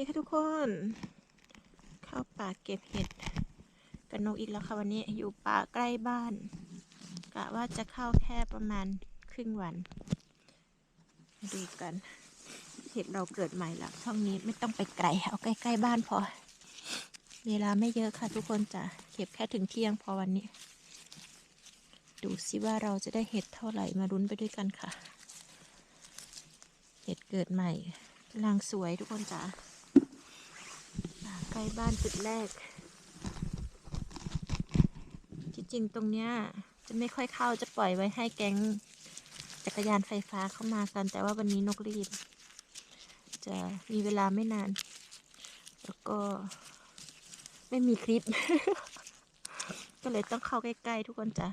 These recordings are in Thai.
ดีค่ะทุกคน เข้าป่าเก็บเห็ดกันนกอีกแล้วค่ะวันนี้อยู่ป่าใกล้บ้านกะว่าจะเข้าแค่ประมาณครึ่งวัน ดูกัน เห็ดเราเกิดใหม่ละช่องนี้ไม่ต้องไปไกลเอาใกล้ๆบ้านพอ เวลาไม่เยอะค่ะทุกคนจะเก็บแค่ถึงเที่ยงพอวันนี้ ดูสิว่าเราจะได้เห็ดเท่าไหร่มารุ้นไปด้วยกันค่ะ เห็ดเกิดใหม่กำลังสวยทุกคนจ้ะอ่า ล้บ้านจุดแรกที่จริงตรงเนี้ยจะไม่ค่อยเข้าจะปล่อยไว้ให้แก๊งจักรยานไฟฟ้าเข้ามากัน แต่ว่าวันนี้นกรีบ จะมีเวลาไม่นาน แล้วก็ไม่มีคลิป ก็เลยต้องเข้าใกล้ๆทุกคนจ้ะ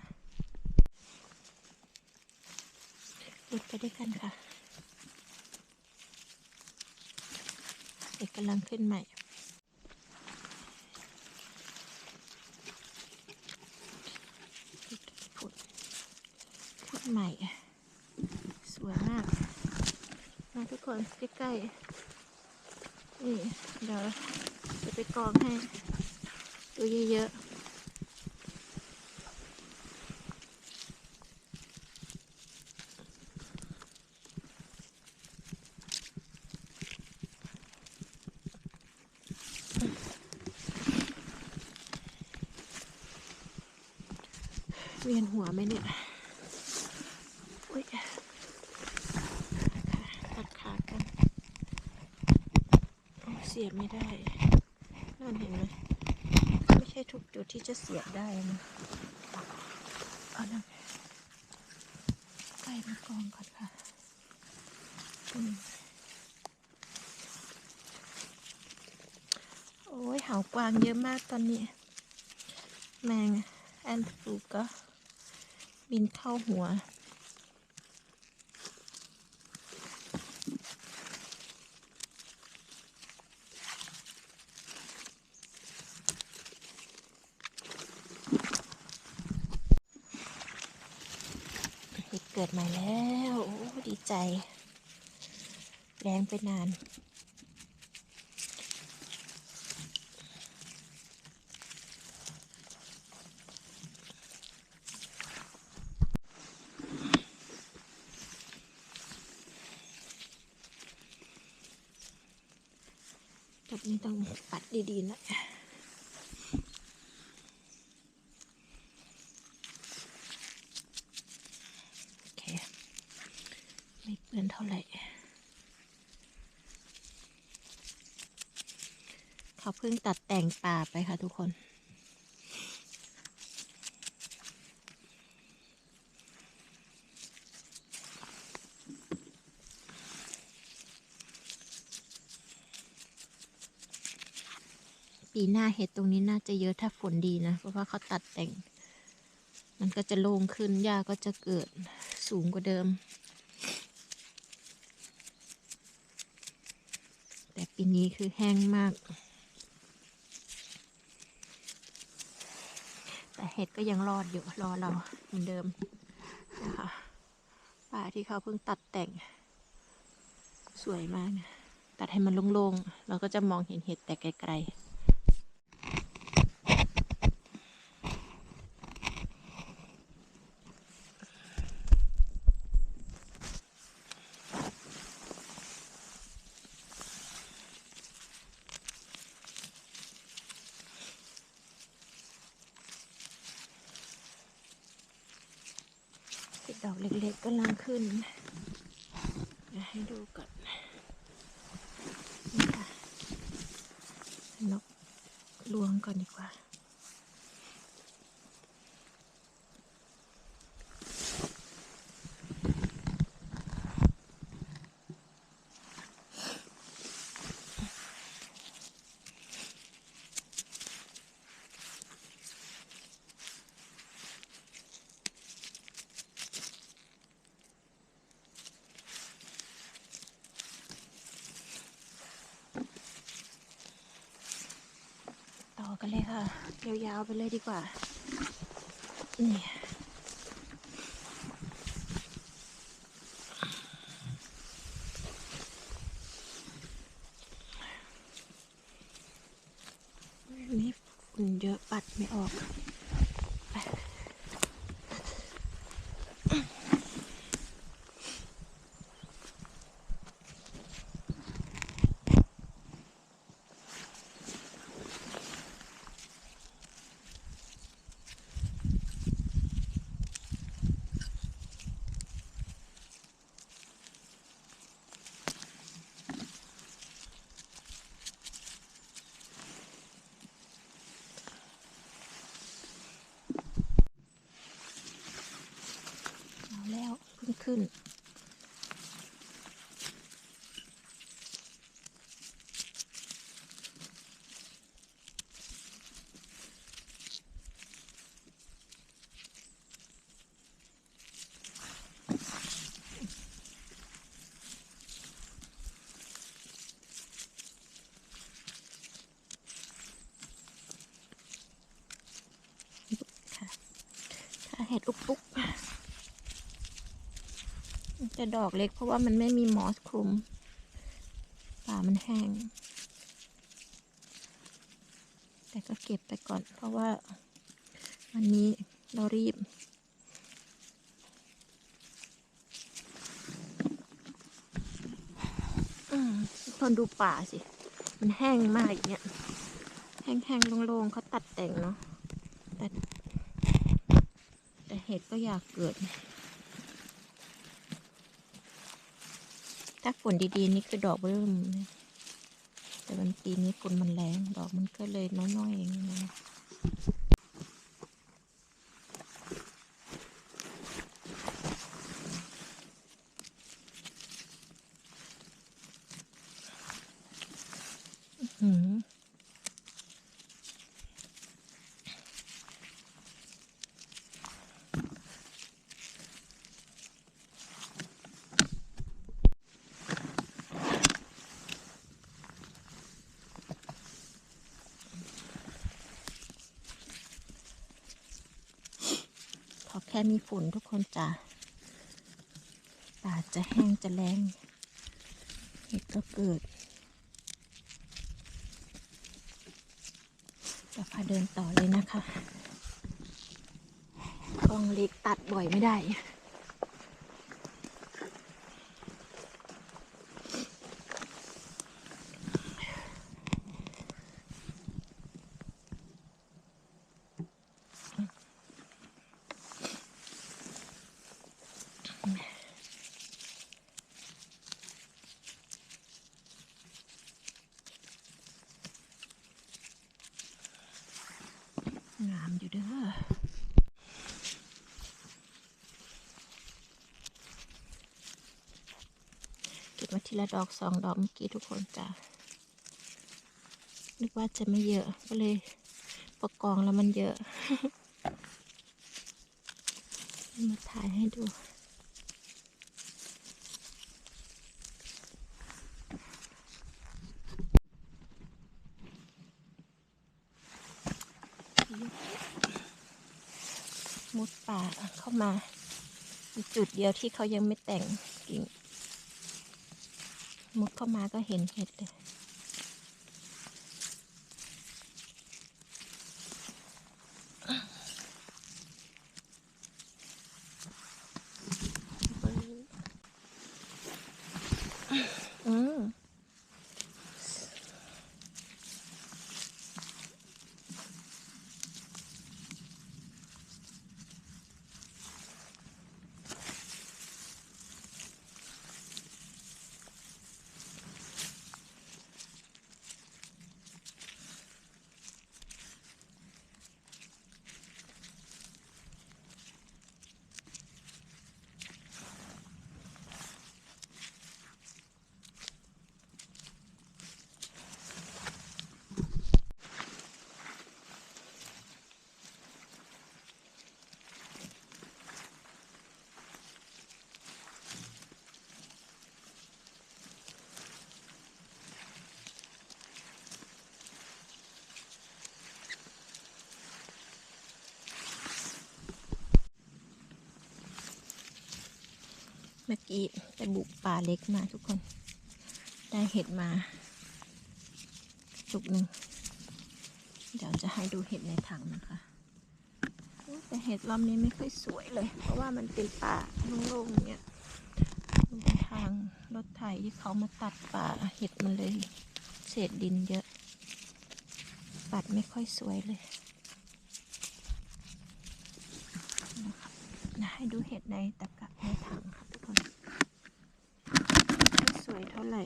หลุดไปด้วยกันค่ะ เด็กกำลังขึ้นใหม่ ผุดขึ้น ใหม่ สวยมากมาทุกคนใกล้ๆนี่เดี๋ยวจะไปกองให้ดูเยอะๆ เวียนหัวไหมเนี่ยอุ้ยตัดขากันโอ้เสียบไม่ได้นั่นเห็นไหมไม่ใช่ทุกจุดที่จะเสียบได้นะเอานะใกล้มากองก่อนค่ะอโอ้ยหาวกวางเยอะมากตอนนี้ แมงแอนฟูก็บินเข้าหัว เกิดใหม่แล้วโอ้ดีใจ แรงไปนานแบบนี้ต้องปัดดีๆหน่อยโอเค ไม่เปื้อนเท่าไหร่ เขาเพิ่งตัดแต่งป่าไปค่ะทุกคน ปีหน้าเห็ดตรงนี้น่าจะเยอะถ้าฝนดีนะ เพราะว่าเขาตัดแต่ง มันก็จะโล่งขึ้นหญ้าก็จะเกิดสูงกว่าเดิมแต่ปีนี้คือแห้งมาก แต่ เห็ดก็ยังรอดอยู่รอเราเหมือนเดิมนะคะป่าที่เขาเพิ่งตัดแต่ง สวยมากนะตัดให้มันโล่งๆเราก็จะมองเห็นเห็ดแต่ไกลๆ อกเล็กๆกำลังขึ้นให้ดูก่อนนี่ค่ะนกลวงก่อนดีกว่า ยาวๆไปเลยดีกว่า นี่นี่ฝุ่นเยอะปัดไม่ออก เพิ่งขึ้น ค่ะถ้าเห็ดอุกปุก จะดอกเล็กเพราะว่ามันไม่มีมอสคลุม ป่ามันแห้ง แต่ก็เก็บไปก่อน เพราะว่าวันนี้เรารีบอืมทุกคนดูป่าสิ มันแห้งมากอย่างเงี้ย แห้งๆโล่งๆเขาตัดแต่งเนาะแต่แต่เห็ดก็อยากเกิด ถ้าฝนดีๆ นี่คือดอกเริ่มแต่วันปีนี้ฝนมันแรงดอกมันก็เลยน้อยๆเองนะ ค่มีฝนทุกคนจ้ะป่าจะแห้งจะแรงเห็ดก็เกิดจะพาเดินต่อเลยนะคะกล้องเล็กตัดบ่อยไม่ได้ งามอยู่เด้อ เก็บมาที ละดอกสองดอกเมื่อกี้ทุกคนจ้ะนึกว่าจะไม่เยอะก็เลยประกองแล้วมันเยอะ มาถ่ายให้ดูมุดป่าเข้ามา มีจุดเดียวที่เขายังไม่แต่งกิ่ง มุดเข้ามาก็เห็นเห็ดเลย อืม เมื่อกี้ไปบุกป่าเล็กมาทุกคน ได้เห็ดมาจุกหนึ่ง เดี๋ยวจะให้ดูเห็ดในถังนะคะแต่เห็ดรอบนี้ไม่ค่อยสวยเลย เพราะว่ามันเป็นป่าโล่งๆเนี่ยบนทางรถไถที่เขามาตัดป่าเห็ดมันเลย เศษดินเยอะปัดไม่ค่อยสวยเลยนะคะให้ดูเห็ดในตะกะในถังค่ะทุกคนไม่ส วยเท่าไหร่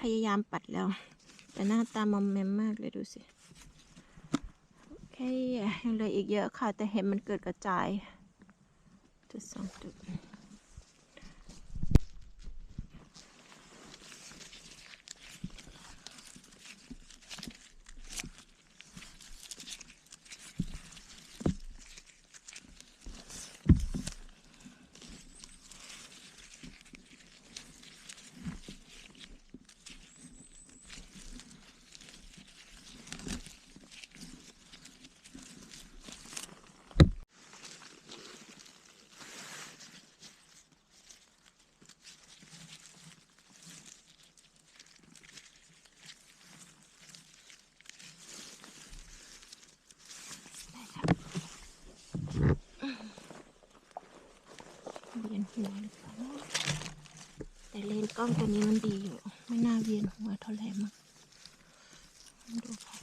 พยายามปัดแล้ว แต่หน้าตามอมแมมมากเลยดูสิโอเคยังเหลืออีกเยอะค่ะ แต่เห็นมันเกิดกระจายจุดสองจุดค่ะเวียนหัวหรือเปล่าแต่เลนส์ กล้องตัวนี้มันดีอยู่ ไม่น่าเวียนหัวเท่าไหร่มั้งดูค่ะ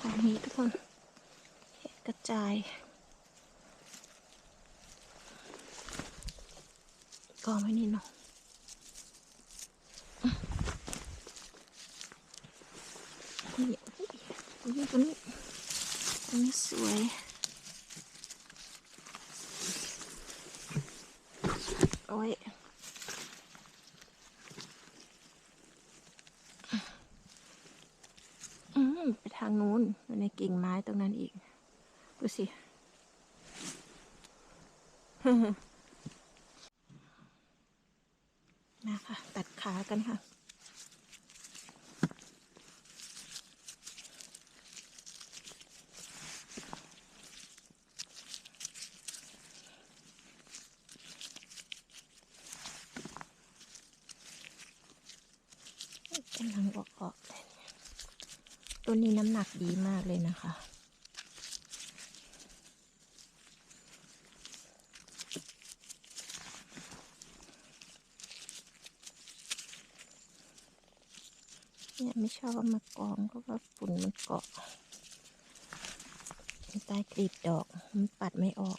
ตรงนี้ทุกคนเห็ดกระจายกองไว้นี่เนาะนี่นี่ตรงนี้ตรงนี้สวย โอ้ย อืมไปทางนู้นอยู่ในกิ่งไม้ตรงนั้นอีก ดูสิ มาค่ะตัดขากันค่ะ กำลังออกออกๆเลยตัวนี้น้ำหนักดีมากเลยนะคะ เนี่ยไม่ ชอบเอามากองเพราะว่าฝุ่นมันเกาะใต้กลีบดอก มันปัดไม่ออก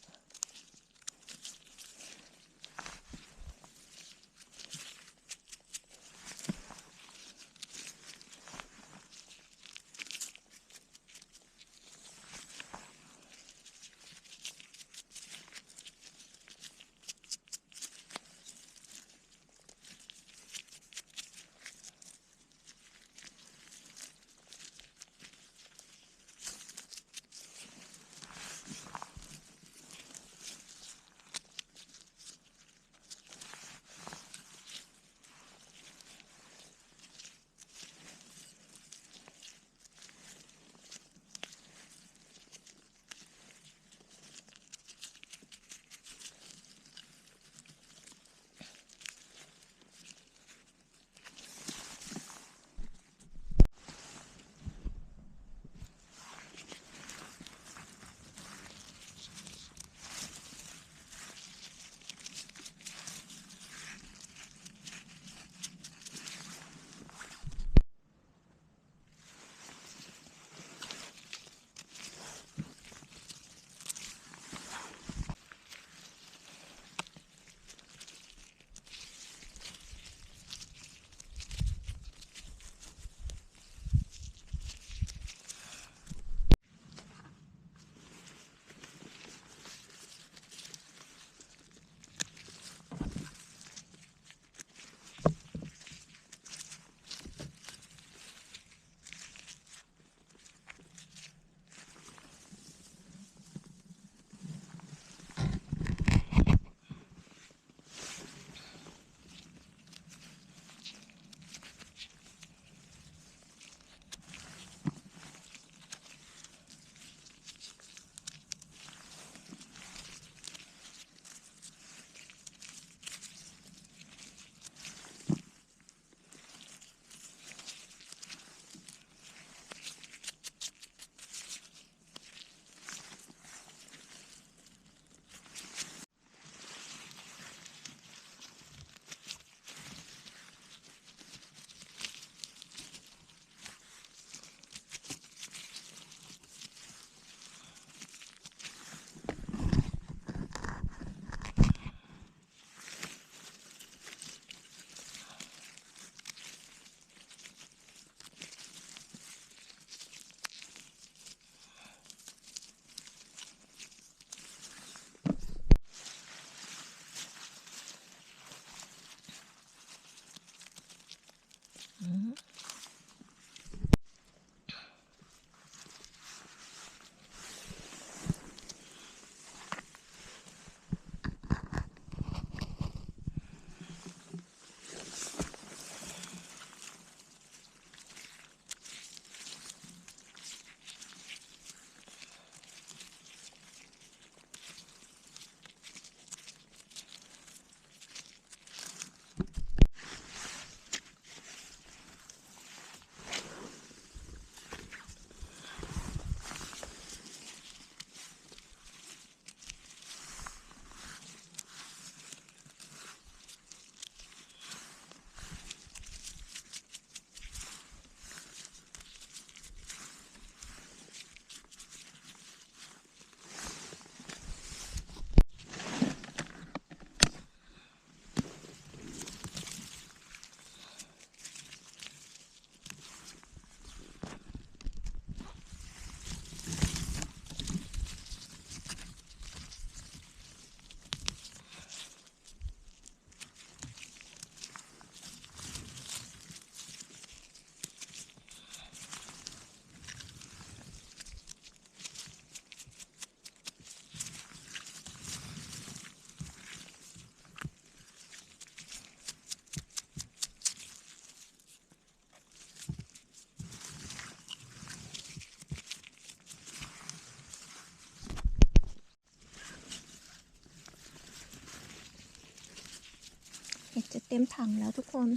เห็ดจะเต็มถังแล้วทุกคน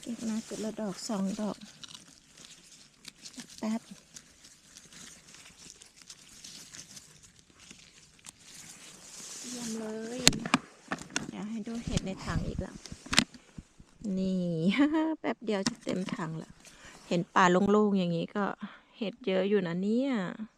เก็บมาจุดละดอกสองดอกแป๊บเยี่ยมเลยอยากให้ดูเห็ดในถังอีกแล้ว นี่แป๊บเดียวจะเต็มถังแล้ว เห็นป่าโล่งๆอย่างนี้ก็เห็ดเยอะอยู่นะเนี่ยเ